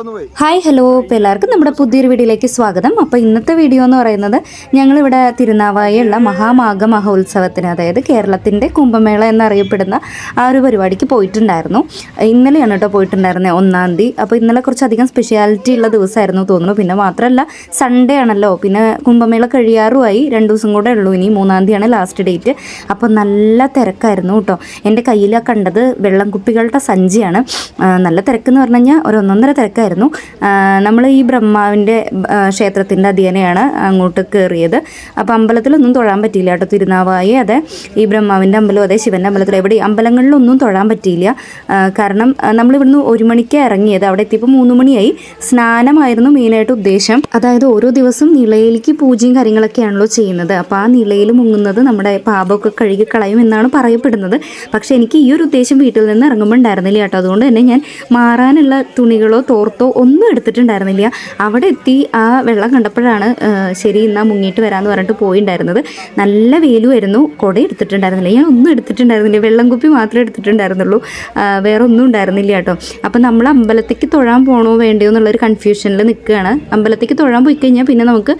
Hi hello. എല്ലാവർക്കും നമ്മുടെ പുതിയൊരു വീഡിയോയിലേക്ക് സ്വാഗതം. അപ്പോൾ ഇന്നത്തെ വീഡിയോ എന്ന് പറയുന്നത് ഞങ്ങളിവിടെ തിരുനാവായുള്ള മഹാമാഘ മഹോത്സവത്തിന് അതായത് കേരളത്തിന്റെ കുംഭമേള എന്നറിയപ്പെടുന്ന ആ ഒരു പരിപാടിക്ക് പോയിട്ടുണ്ടായിരുന്നു. ഇന്നലെയാണ് കേട്ടോ പോയിട്ടുണ്ടായിരുന്നത് ഒന്നാം തീയതി. അപ്പോൾ ഇന്നലെ കുറച്ചധികം സ്പെഷ്യാലിറ്റി ഉള്ള ദിവസമായിരുന്നു തോന്നുന്നു. പിന്നെ മാത്രമല്ല സൺഡേ ആണല്ലോ. പിന്നെ കുംഭമേള കഴിയാറുമായി രണ്ട് ദിവസം കൂടെ ഉള്ളൂ. ഇനി മൂന്നാം തീയതിയാണ് ലാസ്റ്റ് ഡേറ്റ് അപ്പോൾ നല്ല തിരക്കായിരുന്നു കേട്ടോ. എന്റെ കയ്യിലാണ് കണ്ടത് വെള്ളം കുപ്പികളുടെ സഞ്ചിയാണ് നല്ല തിരക്കെന്ന് പറഞ്ഞു കഴിഞ്ഞാൽ ഒരു ഒന്നൊന്നര തിരക്കായിരുന്നു. നമ്മൾ ഈ ബ്രഹ്മാവിന്റെ ക്ഷേത്രത്തിന്റെ അധീനയാണ് അങ്ങോട്ട് കയറിയത് അപ്പോൾ അമ്പലത്തിലൊന്നും തൊഴാൻ പറ്റിയില്ല കേട്ടോ തിരുനാവായി. അതെ ഈ ബ്രഹ്മാവിന്റെ അമ്പലം അതെ ശിവന്റെ അമ്പലത്തിൽ എവിടെ അമ്പലങ്ങളിലൊന്നും തൊഴാൻ പറ്റിയില്ല. കാരണം നമ്മളിവിടുന്ന് ഒരു മണിക്ക് ഇറങ്ങിയത്. അവിടെ എത്തിയപ്പോൾ മൂന്ന് മണിയായി. സ്നാനമായിരുന്നു മെയിനായിട്ട് ഉദ്ദേശം. അതായത് ഓരോ ദിവസം നിളയിലേക്ക് പൂജയും കാര്യങ്ങളൊക്കെയാണല്ലോ ചെയ്യുന്നത്. അപ്പോൾ ആ നിളയിൽ മുങ്ങുന്നത് നമ്മുടെ പാപമൊക്കെ കഴുകി കളയും എന്നാണ് പറയപ്പെടുന്നത്. പക്ഷേ എനിക്ക് ഈ ഒരു ഉദ്ദേശം വീട്ടിൽ നിന്ന് ഇറങ്ങുമ്പോൾ ഉണ്ടായിരുന്നില്ല കേട്ടോ. അതുകൊണ്ട് തന്നെ ഞാൻ മാറാനുള്ള തുണികളോ തോർത്തോ ഒന്നും എടുത്തിട്ടുണ്ടായിരുന്നില്ല. അവിടെ എത്തി ആ വെള്ളം കണ്ടപ്പോഴാണ് ശരി എന്നാൽ മുങ്ങിയിട്ട് വരാമെന്ന് പറഞ്ഞിട്ട് പോയിണ്ടായിരുന്നത്. നല്ല വെയിലുമായിരുന്നു കുട എടുത്തിട്ടുണ്ടായിരുന്നില്ല. ഞാൻ ഒന്നും എടുത്തിട്ടുണ്ടായിരുന്നില്ല. വെള്ളം കുപ്പി മാത്രമേ എടുത്തിട്ടുണ്ടായിരുന്നുള്ളൂ. വേറെ ഒന്നും ഉണ്ടായിരുന്നില്ല കേട്ടോ. അപ്പം നമ്മൾ അമ്പലത്തേക്ക് തൊഴാൻ പോകണോ വേണ്ടയോ എന്നുള്ളൊരു കൺഫ്യൂഷനിൽ നിൽക്കുകയാണ്. അമ്പലത്തേക്ക് തൊഴാൻ പോയി കഴിഞ്ഞാൽ പിന്നെ നമുക്ക്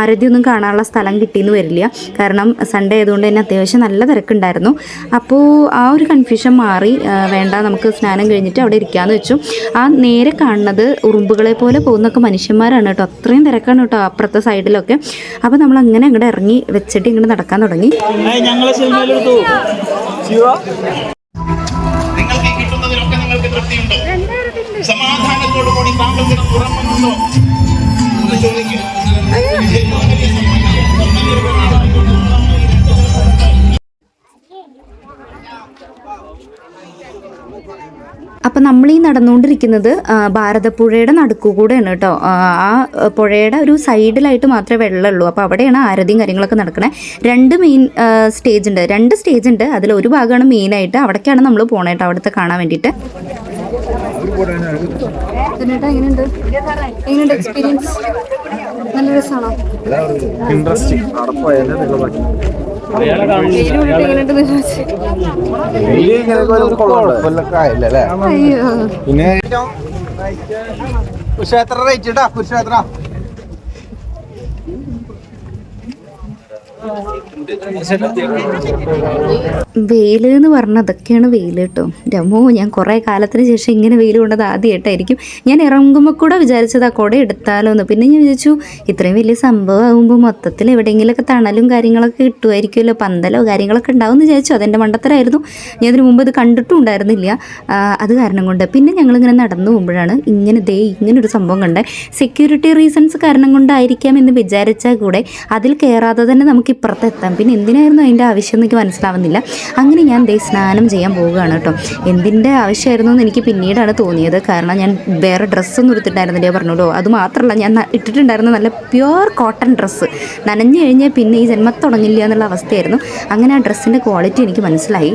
ആരതിയൊന്നും കാണാനുള്ള സ്ഥലം കിട്ടിയെന്ന് വരില്ല. കാരണം സൺഡേ ആയതുകൊണ്ട് തന്നെ അത്യാവശ്യം നല്ല തിരക്കുണ്ടായിരുന്നു. അപ്പോൾ ആ ഒരു കൺഫ്യൂഷൻ മാറി വേണ്ട നമുക്ക് സ്നാനം കഴിഞ്ഞിട്ട് അവിടെ ഇരിക്കാമെന്ന് വെച്ചു. ആ നേരെ കാണുന്നത് ഉറുമ്പുകളെ പോലെ പോകുന്നൊക്കെ മനുഷ്യന്മാരാണ് കേട്ടോ. അത്രയും തിരക്കാണ് കേട്ടോ അപ്പുറത്തെ സൈഡിലൊക്കെ. അപ്പോൾ നമ്മൾ അങ്ങനെ അങ്ങോട്ട് ഇറങ്ങി വെച്ചിട്ട് ഇങ്ങോട്ട് നടക്കാൻ തുടങ്ങി. നിങ്ങൾക്ക് കിട്ടുന്നതിലൊക്കെ നിങ്ങൾക്ക് തൃപ്തിയുണ്ടോ. സമാധാനത്തോടു കൂടി താങ്കൾക്ക് തുറമുണ്ടോ എന്ന് ചോദിക്കും. അപ്പം നമ്മൾ ഈ നടന്നുകൊണ്ടിരിക്കുന്നത് ഭാരതപ്പുഴയുടെ നടുക്കുകൂടെയാണ് കേട്ടോ. ആ പുഴയുടെ ഒരു സൈഡിലായിട്ട് മാത്രമേ വെള്ളമുള്ളൂ. അപ്പോൾ അവിടെയാണ് ആരതിയും കാര്യങ്ങളൊക്കെ നടക്കണേ. രണ്ട് മെയിൻ സ്റ്റേജ് ഉണ്ട്. രണ്ട് സ്റ്റേജ് ഉണ്ട്. അതിൽ ഒരു ഭാഗമാണ് മെയിനായിട്ട്. അവിടേക്കാണ് നമ്മൾ പോണേട്ടോ അവിടുത്തെ കാണാൻ വേണ്ടിയിട്ട്. എങ്ങനെയുണ്ട്? എങ്ങനെയുണ്ട് എക്സ്പീരിയൻസ് നല്ല രസമാണോ? ഇൻട്രസ്റ്റിംഗ് പിന്നെ കുരുക്ഷേത്ര റേറ്റ് ഇട്ടാ? കുരുക്ഷേത്ര വെയിൽ എന്ന് പറഞ്ഞാൽ അതൊക്കെയാണ് വെയിൽ കേട്ടോ. രമോ ഞാൻ കുറേ കാലത്തിന് ശേഷം ഇങ്ങനെ വെയിൽ കൊണ്ടത് ആദ്യമായിട്ടായിരിക്കും ഞാൻ ഇറങ്ങുമ്പോൾ കൂടെ വിചാരിച്ചത് ആ കുട എടുത്താലോ എന്ന് പിന്നെ ഞാൻ വിചാരിച്ചു ഇത്രയും വലിയ സംഭവം ആകുമ്പോൾ മൊത്തത്തിൽ എവിടെയെങ്കിലുമൊക്കെ തണലും കാര്യങ്ങളൊക്കെ കിട്ടുമായിരിക്കുമല്ലോ പന്തലോ കാര്യങ്ങളൊക്കെ ഉണ്ടാവും എന്ന് വിചാരിച്ചു. അതെന്റെ മണ്ടത്തരായിരുന്നു. ഞാൻ അതിന് മുമ്പ് ഇത് കണ്ടിട്ടും ഉണ്ടായിരുന്നില്ല. അത് കാരണം കൊണ്ട്. പിന്നെ ഞങ്ങൾ ഇങ്ങനെ നടന്നു പോകുമ്പോഴാണ് ഇങ്ങനെ ദേ ഇങ്ങനെ ഒരു സംഭവം കണ്ടത് സെക്യൂരിറ്റി റീസൺസ് കാരണം കൊണ്ടായിരിക്കാം എന്ന് വിചാരിച്ചാൽ കൂടെ അതിൽ കയറാതെ തന്നെ നമുക്ക് ഇപ്പുറത്ത് എത്താം പിന്നെ എന്തിനായിരുന്നു അതിന്റെ ആവശ്യം എനിക്ക് മനസ്സിലാവുന്നില്ല. അങ്ങനെ ഞാൻ ദേ സ്നാനം ചെയ്യാൻ പോവുകയാണ് കേട്ടോ. എന്തിന്റെ ആവശ്യമായിരുന്നു എന്ന് എനിക്ക് പിന്നീടാണ് തോന്നിയത്. കാരണം ഞാൻ വേറെ ഡ്രസ്സൊന്നും എടുത്തിട്ടുണ്ടായിരുന്നില്ല. പറഞ്ഞല്ലോ അത് മാത്രമല്ല ഞാൻ ഇട്ടിട്ടുണ്ടായിരുന്ന നല്ല പ്യുവർ കോട്ടൺ ഡ്രസ്സ്. നനഞ്ഞു കഴിഞ്ഞാൽ പിന്നെ ഈ ജന്മം തുടങ്ങില്ല എന്നുള്ള അവസ്ഥയായിരുന്നു. അങ്ങനെ ആ ഡ്രസ്സിന്റെ ക്വാളിറ്റി എനിക്ക് മനസ്സിലായി.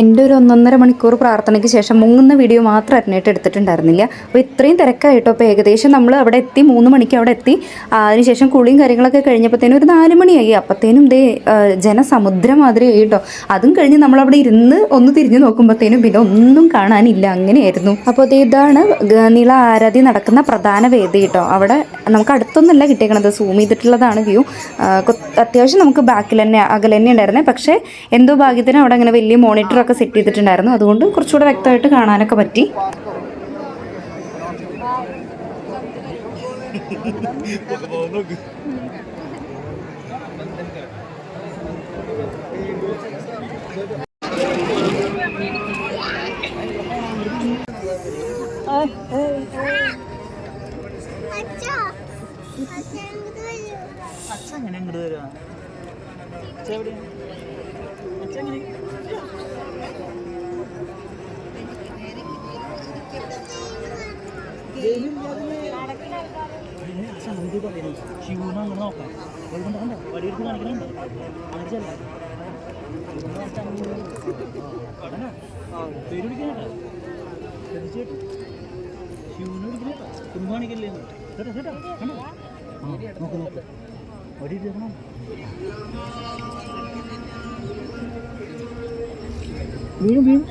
എന്റെ ഒരു ഒന്നൊന്നര മണിക്കൂർ പ്രാർത്ഥനയ്ക്ക് ശേഷം മുങ്ങുന്ന വീഡിയോ മാത്രം അറിഞ്ഞിട്ട് എടുത്തിട്ടുണ്ടായിരുന്നില്ല അപ്പോൾ ഇത്രയും തിരക്കായിട്ടോ? അപ്പോൾ ഏകദേശം നമ്മൾ അവിടെ എത്തി മൂന്ന് മണിക്ക് അവിടെ എത്തി. അതിനുശേഷം കുളിയും കാര്യങ്ങളൊക്കെ കഴിഞ്ഞപ്പോഴത്തേനും ഒരു നാല് മണിയായി. അപ്പോഴത്തേനും ആ, ജനസമുദ്രം മാതിരി കേട്ടോ അതും കഴിഞ്ഞ് നമ്മളവിടെ ഇരുന്ന് ഒന്ന് തിരിഞ്ഞു നോക്കുമ്പോഴത്തേനും പിന്നെ ഒന്നും കാണാനില്ല. അങ്ങനെയായിരുന്നു. അപ്പോൾ ഇതാണ് നീള ആരാധി നടക്കുന്ന പ്രധാന വേദി കേട്ടോ. അവിടെ നമുക്ക് അടുത്തൊന്നല്ല കിട്ടിയേക്കണത്. സൂം ചെയ്തിട്ടുള്ളതാണ് വ്യൂ. അത്യാവശ്യം നമുക്ക് ബാക്കിൽ തന്നെ അകലെ തന്നെ പക്ഷേ എന്തോ ഭാഗ്യത്തിന് അവിടെ അങ്ങനെ വലിയ മോണിറ്ററൊക്കെ സെറ്റ് ചെയ്തിട്ടുണ്ടായിരുന്നു. അതുകൊണ്ട് കുറച്ചുകൂടെ വ്യക്തമായിട്ട് കാണാനൊക്കെ പറ്റി. അങ്ങനെ അങ്ങോട്ട് ഇങ്ങോട്ട് തരുവാ അച്ഛൻ പറയുന്നത് ശിവനും അങ്ങനെ നോക്കാം ഒരു കണ്ടോ വടിയെടുത്ത് കാണിക്കണുണ്ടോ അങ്ങനെ ചെല്ലാം കടനാ പേര് വിളിക്കണേട്ടാ തീർച്ചയായിട്ടും ശിവന് വിളിക്കണേട്ടാ കുഞ്ഞു കാണിക്കല്ലേ കേട്ടോ കേട്ടോ കണ്ടോ നോക്ക് നോക്ക് വടി എടുക്കണം വീഴും വീഴും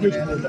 വെച്ചിട്ടുണ്ട്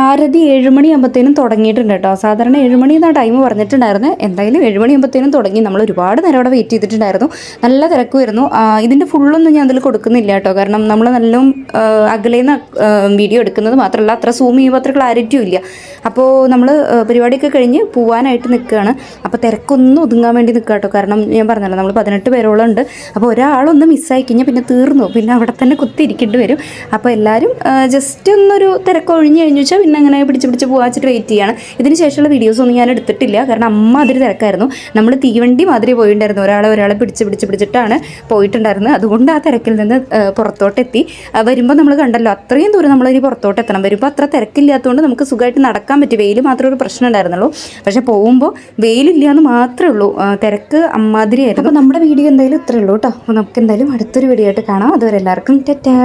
ആരതി ഏഴുമണി ആകുമ്പോഴത്തേനും തുടങ്ങിയിട്ടുണ്ട് കേട്ടോ. സാധാരണ ഏഴുമണി എന്നാണ് ടൈം പറഞ്ഞിട്ടുണ്ടായിരുന്നു. എന്തായാലും ഏഴുമണി ആകുമ്പോഴത്തേനും തുടങ്ങി. നമ്മൾ ഒരുപാട് നേരം അവിടെ വെയിറ്റ് ചെയ്തിട്ടുണ്ടായിരുന്നു. നല്ല തിരക്കുമായിരുന്നു. ഇതിന്റെ ഫുള്ളൊന്നും ഞാൻ അതിൽ കൊടുക്കുന്നില്ല കേട്ടോ. കാരണം നമ്മൾ നല്ല അകലേന്ന് വീഡിയോ എടുക്കുന്നത് മാത്രമല്ല അത്ര സൂം ചെയ്യുമ്പോൾ അത്ര ക്ലാരിറ്റിയും ഇല്ല. അപ്പോൾ നമ്മൾ പരിപാടിയൊക്കെ കഴിഞ്ഞ് പോവാനായിട്ട് നിൽക്കുകയാണ്. അപ്പോൾ തിരക്കൊന്നും ഒതുങ്ങാൻ വേണ്ടി നിൽക്കുക കേട്ടോ. കാരണം ഞാൻ പറഞ്ഞല്ലോ നമ്മൾ പതിനെട്ട് പേരോളം ഉണ്ട്. അപ്പോൾ ഒരാളൊന്ന് മിസ്സായി കഴിഞ്ഞാൽ പിന്നെ തീർന്നു. പിന്നെ അവിടെ തന്നെ കുത്തിയിരിക്കേണ്ടി വരും. അപ്പോൾ എല്ലാവരും ജസ്റ്റ് ഒന്നൊരു തിരക്ക് ഒഴിഞ്ഞ് കഴിഞ്ഞു വെച്ചാൽ പിന്നെ അങ്ങനെ പിടിച്ച് പിടിച്ച് പോകാച്ചിട്ട് വെയിറ്റ് ചെയ്യാണ്. ഇതിന് ശേഷമുള്ള വീഡിയോസ് ഒന്നും ഞാൻ എടുത്തിട്ടില്ല. കാരണം അമ്മ അതിൽ തിരക്കായിരുന്നു. നമ്മൾ തീവണ്ടി മാതിരി പോയിട്ടുണ്ടായിരുന്നു ഒരാളെ ഒരാളെ പിടിച്ച് പിടിച്ച് പിടിച്ചിട്ടാണ് പോയിട്ടുണ്ടായിരുന്നത്. അതുകൊണ്ട് ആ തിരക്കിൽ നിന്ന് പുറത്തോട്ടെത്തി. വരുമ്പോൾ നമ്മൾ കണ്ടല്ലോ അത്രയും ദൂരം നമ്മൾ ഇനി പുറത്തോട്ട് എത്തണം വരുമ്പോൾ അത്ര തിരക്കില്ലാത്തതുകൊണ്ട് നമുക്ക് സുഖമായിട്ട് നടക്കാൻ പറ്റി. വെയിൽ മാത്രമേ ഒരു പ്രശ്നം ഉണ്ടായിരുന്നുള്ളൂ. പക്ഷേ പോകുമ്പോൾ വെയിലില്ല എന്ന് മാത്രമേ ഉള്ളൂ തിരക്ക് അമ്മാതിരിയായിരുന്നു അപ്പോൾ നമ്മുടെ വീഡിയോ എന്തായാലും ഇത്രയേ ഉള്ളൂ കേട്ടോ. അപ്പോൾ നമുക്ക് എന്തായാലും അടുത്തൊരു വീഡിയോ ആയിട്ട് കാണാം. അതുവരെ എല്ലാവർക്കും ടെറ്റാ.